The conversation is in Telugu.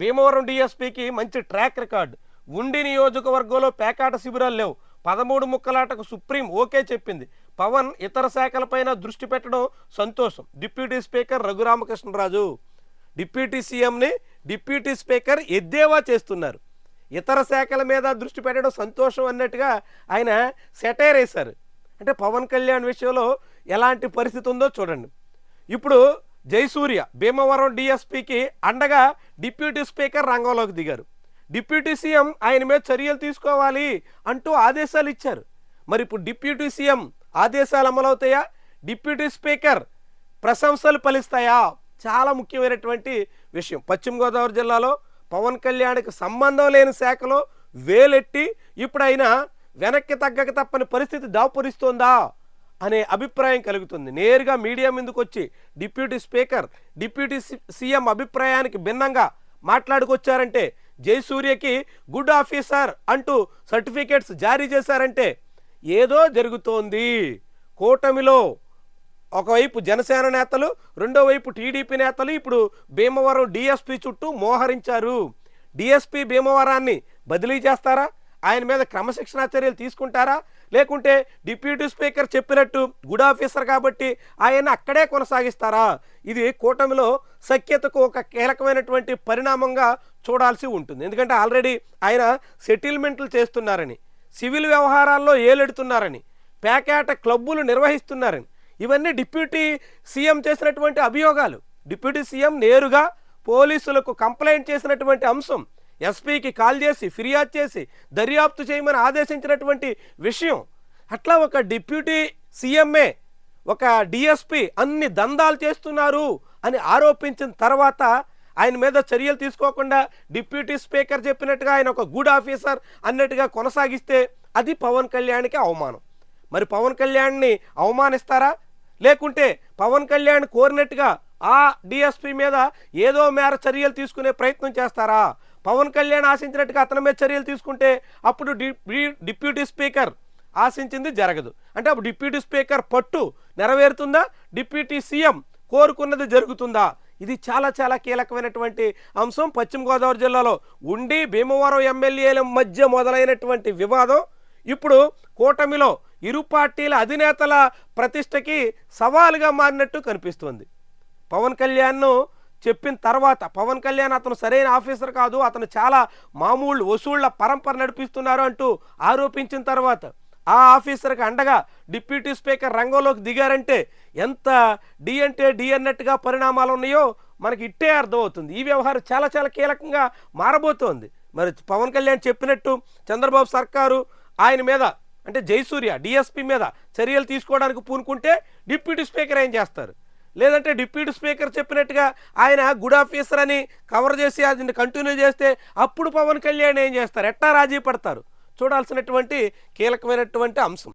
భీమవరం డిఎస్పీకి మంచి ట్రాక్ రికార్డ్. ఉండి నియోజకవర్గంలో పేకాట శిబిరాలు లేవు. పదమూడు ముక్కలాటకు సుప్రీం ఓకే చెప్పింది. పవన్ ఇతర శాఖలపైన దృష్టి పెట్టడం సంతోషం. డిప్యూటీ స్పీకర్ రఘురామకృష్ణరాజు డిప్యూటీ సీఎంని డిప్యూటీ స్పీకర్ ఎద్దేవా చేస్తున్నారు. ఇతర శాఖల మీద దృష్టి పెట్టడం సంతోషం అన్నట్టుగా ఆయన సెటైర్ వేశారు. అంటే పవన్ కళ్యాణ్ విషయంలో ఎలాంటి పరిస్థితి ఉందో చూడండి. ఇప్పుడు జయసూర్య భీమవరం డిఎస్పీకి అండగా డిప్యూటీ స్పీకర్ రంగంలోకి దిగారు. డిప్యూటీ సీఎం ఆయన మీద చర్యలు తీసుకోవాలి అంటూ ఆదేశాలు ఇచ్చారు. మరి ఇప్పుడు డిప్యూటీ సీఎం ఆదేశాలు అమలవుతాయా? డిప్యూటీ స్పీకర్ ప్రశంసలు ఫలిస్తాయా? చాలా ముఖ్యమైనటువంటి విషయం. పశ్చిమ గోదావరి జిల్లాలో పవన్ కళ్యాణ్కి సంబంధం లేని శాఖలో వేలెట్టి ఇప్పుడు ఆయన వెనక్కి తగ్గక తప్పని పరిస్థితి దాపురిస్తోందా? అనే అభిప్రాయం కలుగుతుంది. నేరుగా మీడియా ముందుకు వచ్చి డిప్యూటీ స్పీకర్ డిప్యూటీ సీఎం అభిప్రాయానికి భిన్నంగా మాట్లాడుకొచ్చారంటే జయసూర్యకి గుడ్ ఆఫీసర్ అంటూ సర్టిఫికేట్స్ జారీ చేశారంటే ఏదో జరుగుతోంది. కూటమిలో ఒకవైపు జనసేన నేతలు రెండో వైపు టీడీపీ నేతలు ఇప్పుడు భీమవరం డిఎస్పీ చుట్టూ మోహరించారు. డిఎస్పీ భీమవరాన్ని బదిలీ చేస్తారా? ఆయన మీద క్రమశిక్షణా చర్యలు తీసుకుంటారా? లేకుంటే డిప్యూటీ స్పీకర్ చెప్పినట్టు గుడ్ ఆఫీసర్ కాబట్టి ఆయన అక్కడే కొనసాగిస్తారా? ఇది కూటమిలో సఖ్యతకు ఒక కీలకమైనటువంటి పరిణామంగా చూడాల్సి ఉంటుంది. ఎందుకంటే ఆల్రెడీ ఆయన సెటిల్మెంట్లు చేస్తున్నారని సివిల్ వ్యవహారాల్లో ఏలెడుతున్నారని పేకాట క్లబ్బులు నిర్వహిస్తున్నారని ఇవన్నీ డిప్యూటీ సీఎం చేసినటువంటి అభియోగాలు. డిప్యూటీ సీఎం నేరుగా పోలీసులకు కంప్లైంట్ చేసినటువంటి అంశం ఎస్పీకి కాల్ చేసి ఫిర్యాదు చేసి దర్యాప్తు చేయమని ఆదేశించినటువంటి విషయం. అట్లా ఒక డిప్యూటీ సీఎంఏ ఒక డిఎస్పి అన్ని దందాలు చేస్తున్నారు అని ఆరోపించిన తర్వాత ఆయన మీద చర్యలు తీసుకోకుండా డిప్యూటీ స్పీకర్ చెప్పినట్టుగా ఆయన ఒక గుడ్ ఆఫీసర్ అన్నట్టుగా కొనసాగిస్తే అది పవన్ కళ్యాణ్కి అవమానం. మరి పవన్ కళ్యాణ్ని అవమానిస్తారా? లేకుంటే పవన్ కళ్యాణ్ కోరినట్టుగా ఆ డిఎస్పి మీద ఏదో మేర చర్యలు తీసుకునే ప్రయత్నం చేస్తారా? పవన్ కళ్యాణ్ ఆశించినట్టుగా అతని మీద చర్యలు తీసుకుంటే అప్పుడు డి- డిప్యూటీ స్పీకర్ ఆశించింది జరగదు. అంటే అప్పుడు డిప్యూటీ స్పీకర్ పట్టు నెరవేరుతుందా? డిప్యూటీ సీఎం కోరుకున్నది జరుగుతుందా? ఇది చాలా చాలా కీలకమైనటువంటి అంశం. పశ్చిమ గోదావరి జిల్లాలో ఉండి భీమవరం ఎమ్మెల్యేల మధ్య మొదలైనటువంటి వివాదం ఇప్పుడు కూటమిలో ఇరు పార్టీల అధినేతల ప్రతిష్టకి సవాలుగా మారినట్టు కనిపిస్తుంది. పవన్ కళ్యాణ్ను చెప్పిన తర్వాత పవన్ కళ్యాణ్ అతను సరైన ఆఫీసర్ కాదు అతను చాలా మామూలు వసూళ్ళ పరంపర నడిపిస్తున్నారు అంటూ ఆరోపించిన తర్వాత ఆ ఆఫీసర్కి అండగా డిప్యూటీ స్పీకర్ రంగంలోకి దిగారంటే ఎంత డి అంటే డి అన్నట్టుగా పరిణామాలు ఉన్నాయో మనకి ఇట్టే అర్థమవుతుంది. ఈ వ్యవహారం చాలా చాలా కీలకంగా మారబోతోంది. మరి పవన్ కళ్యాణ్ చెప్పినట్టు చంద్రబాబు సర్కారు ఆయన మీద అంటే జయసూర్య డిఎస్పీ మీద చర్యలు తీసుకోవడానికి పూనుకుంటే డిప్యూటీ స్పీకర్ ఏం చేస్తారు? లేదంటే డిప్యూటీ స్పీకర్ చెప్పినట్టుగా ఆయన గుడ్ ఆఫీసర్ అని కవర్ చేసి అది కంటిన్యూ చేస్తే అప్పుడు పవన్ కళ్యాణ్ ఏం చేస్తారు? ఎట్టా రాజీ పడతారు? చూడాల్సినటువంటి కీలకమైనటువంటి అంశం.